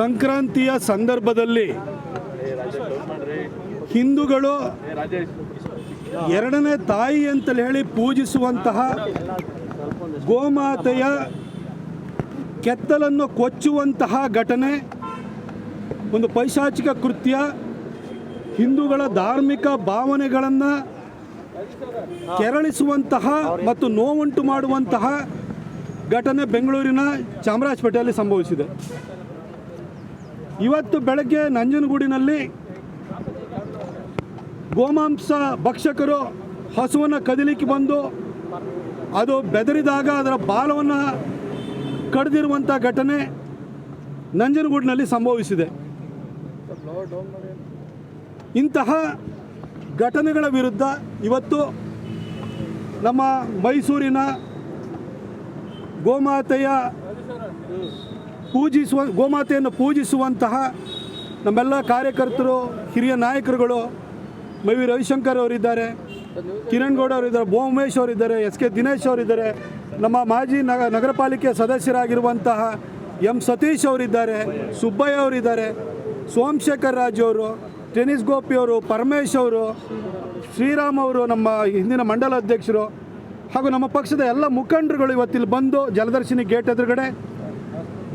ಸಂಕ್ರಾಂತಿಯ ಸಂದರ್ಭದಲ್ಲಿ ಹಿಂದೂಗಳು ಎರಡನೇ ತಾಯಿ ಅಂತಲೇ ಹೇಳಿ ಪೂಜಿಸುವಂತಹ ಗೋಮಾತೆಯ ಕೆತ್ತಲನ್ನು ಕೊಚ್ಚುವಂತಹ ಘಟನೆ, ಒಂದು ಪೈಶಾಚಿಕ ಕೃತ್ಯ, ಹಿಂದೂಗಳ ಧಾರ್ಮಿಕ ಭಾವನೆಗಳನ್ನು ಕೆರಳಿಸುವಂತಹ ಮತ್ತು ನೋವುಂಟು ಮಾಡುವಂತಹ ಘಟನೆ ಬೆಂಗಳೂರಿನ ಚಾಮರಾಜಪೇಟೆಯಲ್ಲಿ ಸಂಭವಿಸಿದೆ. ಇವತ್ತು ಬೆಳಗ್ಗೆ ನಂಜನಗೂಡಿನಲ್ಲಿ ಗೋಮಾಂಸ ಭಕ್ಷಕರು ಹಸುವನ್ನು ಕದಿಲಿಕ್ಕೆ ಬಂದು ಅದು ಬೆದರಿದಾಗ ಅದರ ಬಾಲವನ್ನು ಕಡಿದಿರುವಂಥ ಘಟನೆ ನಂಜನಗೂಡಿನಲ್ಲಿ ಸಂಭವಿಸಿದೆ. ಇಂತಹ ಘಟನೆಗಳ ವಿರುದ್ಧ ಇವತ್ತು ನಮ್ಮ ಮೈಸೂರಿನ ಗೋಮಾತೆಯ ಪೂಜಿಸುವ ಗೋಮಾತೆಯನ್ನು ಪೂಜಿಸುವಂತಹ ನಮ್ಮೆಲ್ಲ ಕಾರ್ಯಕರ್ತರು, ಹಿರಿಯ ನಾಯಕರುಗಳು, ಮೈ ವಿ ರವಿಶಂಕರ್ ಅವರಿದ್ದಾರೆ, ಕಿರಣ್ ಗೌಡ ಅವರಿದ್ದಾರೆ ಬೋ ಉಮೇಶ್ ಅವರಿದ್ದಾರೆ, ಎಸ್ ಕೆ ದಿನೇಶ್ ಅವರಿದ್ದಾರೆ, ನಮ್ಮ ಮಾಜಿ ನಗ ನಗರ ಪಾಲಿಕೆ ಸದಸ್ಯರಾಗಿರುವಂತಹ ಎಂ ಸತೀಶ್ ಅವರಿದ್ದಾರೆ, ಸುಬ್ಬಯ್ಯ ಅವರಿದ್ದಾರೆ, ಸೋಮಶೇಖರ್ ರಾಜು ಅವರು, ಟೆನಿಸ್ ಗೋಪಿ ಅವರು, ಪರಮೇಶ್ ಅವರು, ಶ್ರೀರಾಮ್ ಅವರು, ನಮ್ಮ ಹಿಂದಿನ ಮಂಡಲ ಅಧ್ಯಕ್ಷರು ಹಾಗೂ ನಮ್ಮ ಪಕ್ಷದ ಎಲ್ಲ ಮುಖಂಡರುಗಳು ಇವತ್ತಿಲ್ಲಿ ಬಂದು ಜಲದರ್ಶಿನಿ ಗೇಟ್ ಎದುರುಗಡೆ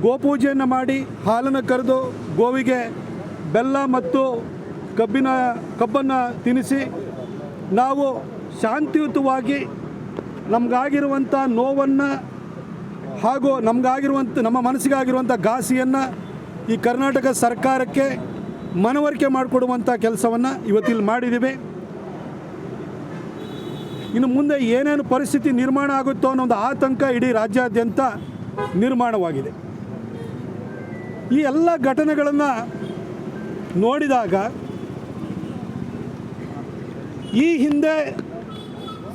ಗೋಪೂಜೆಯನ್ನು ಮಾಡಿ ಹಾಲನ್ನು ಕರೆದು ಗೋವಿಗೆ ಬೆಲ್ಲ ಮತ್ತು ಕಬ್ಬಿನ, ಕಬ್ಬನ್ನು ತಿನ್ನಿಸಿ ನಾವು ಶಾಂತಿಯುತವಾಗಿ ನಮಗಾಗಿರುವಂಥ ನೋವನ್ನು ಹಾಗೂ ನಮಗಾಗಿರುವಂಥ, ನಮ್ಮ ಮನಸ್ಸಿಗಾಗಿರುವಂಥ ಘಾಸಿಯನ್ನು ಈ ಕರ್ನಾಟಕ ಸರ್ಕಾರಕ್ಕೆ ಮನವರಿಕೆ ಮಾಡಿಕೊಡುವಂಥ ಕೆಲಸವನ್ನು ಇವತ್ತಿಲ್ಲಿ ಮಾಡಿದ್ದೀವಿ. ಇನ್ನು ಮುಂದೆ ಏನೇನು ಪರಿಸ್ಥಿತಿ ನಿರ್ಮಾಣ ಆಗುತ್ತೋ ಅನ್ನೋ ಒಂದು ಆತಂಕ ಇಡೀ ರಾಜ್ಯಾದ್ಯಂತ ನಿರ್ಮಾಣವಾಗಿದೆ. ಈ ಎಲ್ಲ ಘಟನೆಗಳನ್ನು ನೋಡಿದಾಗ ಈ ಹಿಂದೆ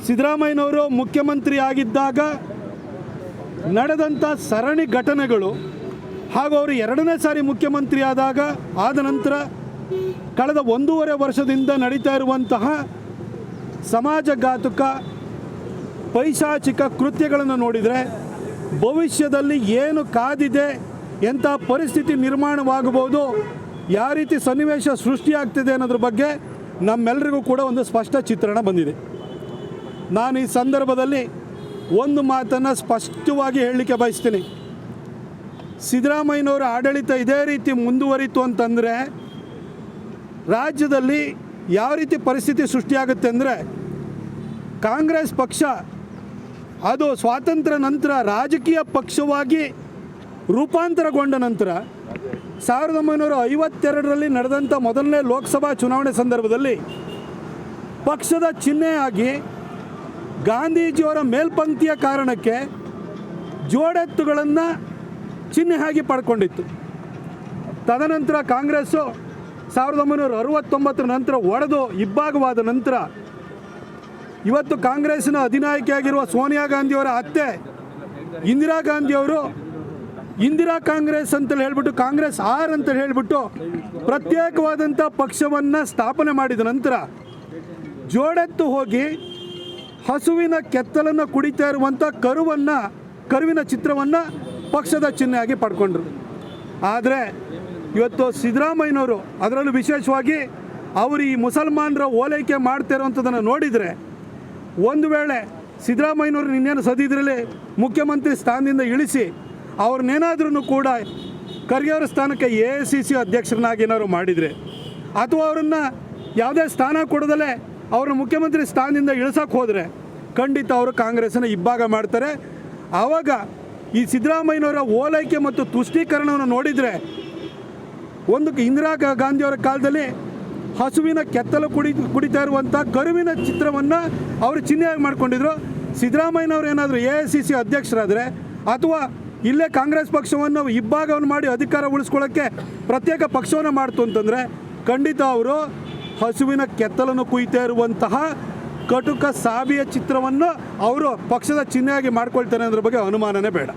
ಸಿದ್ದರಾಮಯ್ಯನವರು ಮುಖ್ಯಮಂತ್ರಿ ಆಗಿದ್ದಾಗ ನಡೆದಂಥ ಸರಣಿ ಘಟನೆಗಳು ಹಾಗೂ ಅವರು ಎರಡನೇ ಸಾರಿ ಮುಖ್ಯಮಂತ್ರಿ ಆದಾಗ ಆದ ನಂತರ ಕಳೆದ ಒಂದೂವರೆ ವರ್ಷದಿಂದ ನಡೀತಾ ಇರುವಂತಹ ಸಮಾಜಘಾತುಕ ಪೈಶಾಚಿಕ ಕೃತ್ಯಗಳನ್ನು ನೋಡಿದರೆ ಭವಿಷ್ಯದಲ್ಲಿ ಏನು ಕಾದಿದೆ ಎಂಥ ಪರಿಸ್ಥಿತಿ ನಿರ್ಮಾಣವಾಗಬಹುದು, ಯಾವ ರೀತಿ ಸನ್ನಿವೇಶ ಸೃಷ್ಟಿಯಾಗ್ತಿದೆ ಅನ್ನೋದ್ರ ಬಗ್ಗೆ ನಮ್ಮೆಲ್ಲರಿಗೂ ಕೂಡ ಒಂದು ಸ್ಪಷ್ಟ ಚಿತ್ರಣ ಬಂದಿದೆ. ನಾನು ಈ ಸಂದರ್ಭದಲ್ಲಿ ಒಂದು ಮಾತನ್ನು ಸ್ಪಷ್ಟವಾಗಿ ಹೇಳಲಿಕ್ಕೆ ಬಯಸ್ತೀನಿ. ಸಿದ್ದರಾಮಯ್ಯನವರ ಆಡಳಿತ ಇದೇ ರೀತಿ ಮುಂದುವರಿತು ಅಂತಂದರೆ, ರಾಜ್ಯದಲ್ಲಿ ಯಾವ ರೀತಿ ಪರಿಸ್ಥಿತಿ ಸೃಷ್ಟಿಯಾಗುತ್ತೆ ಅಂದರೆ, ಕಾಂಗ್ರೆಸ್ ಪಕ್ಷ ಅದು ಸ್ವಾತಂತ್ರ್ಯ ನಂತರ ರಾಜಕೀಯ ಪಕ್ಷವಾಗಿ ರೂಪಾಂತರಗೊಂಡ ನಂತರ ಸಾವಿರದ ಒಂಬೈನೂರ ಐವತ್ತೆರಡರಲ್ಲಿ ನಡೆದಂಥ ಮೊದಲನೇ ಲೋಕಸಭಾ ಚುನಾವಣೆ ಸಂದರ್ಭದಲ್ಲಿ ಪಕ್ಷದ ಚಿಹ್ನೆಯಾಗಿ ಗಾಂಧೀಜಿಯವರ ಮೇಲ್ಪಂಕ್ತಿಯ ಕಾರಣಕ್ಕೆ ಜೋಡೆತ್ತುಗಳನ್ನು ಚಿಹ್ನೆಯಾಗಿ ಪಡ್ಕೊಂಡಿತ್ತು. ತದನಂತರ ಕಾಂಗ್ರೆಸ್ಸು ಸಾವಿರದ ಒಂಬೈನೂರ ಅರವತ್ತೊಂಬತ್ತರ ನಂತರ ಒಡೆದು ಇಬ್ಬಾಗವಾದ ನಂತರ ಇವತ್ತು ಕಾಂಗ್ರೆಸ್ಸಿನ ಅಧಿನಾಯಕಿಯಾಗಿರುವ ಸೋನಿಯಾ ಗಾಂಧಿಯವರ ಅತ್ತೆ ಇಂದಿರಾ ಗಾಂಧಿಯವರು ಇಂದಿರಾ ಕಾಂಗ್ರೆಸ್ ಅಂತೇಳಿ ಹೇಳ್ಬಿಟ್ಟು ಕಾಂಗ್ರೆಸ್ ಆರ್ ಅಂತ ಹೇಳ್ಬಿಟ್ಟು ಪ್ರತ್ಯೇಕವಾದಂಥ ಪಕ್ಷವನ್ನು ಸ್ಥಾಪನೆ ಮಾಡಿದ ನಂತರ ಜೋಡೆತ್ತು ಹೋಗಿ ಹಸುವಿನ ಕೆತ್ತಲನ್ನು ಕುಡಿತಾ ಇರುವಂಥ ಕರುವನ್ನು, ಕರುವಿನ ಚಿತ್ರವನ್ನು ಪಕ್ಷದ ಚಿಹ್ನೆಯಾಗಿ ಪಡ್ಕೊಂಡ್ರು. ಆದರೆ ಇವತ್ತು ಸಿದ್ದರಾಮಯ್ಯನವರು ಅದರಲ್ಲೂ ವಿಶೇಷವಾಗಿ ಅವರು ಈ ಮುಸಲ್ಮಾನರ ಓಲೈಕೆ ಮಾಡ್ತಾ ಇರುವಂಥದ್ದನ್ನು ನೋಡಿದರೆ ಒಂದು ವೇಳೆ ಸಿದ್ದರಾಮಯ್ಯನವರು ಇನ್ನೇನು ಸದಿದ್ರಲ್ಲಿ ಮುಖ್ಯಮಂತ್ರಿ ಸ್ಥಾನದಿಂದ ಇಳಿಸಿ ಅವ್ರನ್ನೇನಾದ್ರೂ ಕೂಡ ಖರ್ಗೆ ಅವರ ಸ್ಥಾನಕ್ಕೆ ಎ ಐ ಸಿ ಸಿ ಅಧ್ಯಕ್ಷರನ್ನಾಗಿ ಏನಾದ್ರು ಮಾಡಿದರೆ, ಅಥವಾ ಅವರನ್ನು ಯಾವುದೇ ಸ್ಥಾನ ಕೊಡದಲೇ ಅವ್ರನ್ನ ಮುಖ್ಯಮಂತ್ರಿ ಸ್ಥಾನದಿಂದ ಇಳಿಸೋಕೆ ಹೋದರೆ ಖಂಡಿತ ಅವರು ಕಾಂಗ್ರೆಸ್ಸನ್ನು ಇಬ್ಬಾಗ ಮಾಡ್ತಾರೆ. ಆವಾಗ ಈ ಸಿದ್ದರಾಮಯ್ಯನವರ ಓಲೈಕೆ ಮತ್ತು ತುಷ್ಟೀಕರಣವನ್ನು ನೋಡಿದರೆ, ಒಂದು ಇಂದಿರಾ ಗಾಂಧಿಯವರ ಕಾಲದಲ್ಲಿ ಹಸುವಿನ ಕೆತ್ತಲು ಕುಡಿ, ಕುಡಿತಾ ಇರುವಂಥ ಕರುವಿನ ಚಿತ್ರವನ್ನು ಅವರು ಚಿಹ್ನೆಯಾಗಿ ಮಾಡ್ಕೊಂಡಿದ್ರು. ಸಿದ್ದರಾಮಯ್ಯನವರು ಏನಾದರೂ ಎ ಐ ಸಿ ಸಿ ಅಧ್ಯಕ್ಷರಾದರೆ, ಅಥವಾ ಇಲ್ಲೇ ಕಾಂಗ್ರೆಸ್ ಪಕ್ಷವನ್ನು ಇಬ್ಬಾಗವನ್ನು ಮಾಡಿ ಅಧಿಕಾರ ಉಳಿಸ್ಕೊಳ್ಳೋಕ್ಕೆ ಪ್ರತ್ಯೇಕ ಪಕ್ಷವನ್ನು ಮಾಡ್ತು ಅಂತಂದರೆ ಖಂಡಿತ ಅವರು ಹಸುವಿನ ಕೆತ್ತಲನ್ನು ಕುಯ್ತಾ ಇರುವಂತಹ ಕಟುಕ ಸಾವಿಯ ಚಿತ್ರವನ್ನು ಅವರು ಪಕ್ಷದ ಚಿಹ್ನೆಯಾಗಿ ಮಾಡ್ಕೊಳ್ತಾರೆ ಅನ್ನೋದ್ರ ಬಗ್ಗೆ ಅನುಮಾನನೇ ಬೇಡ.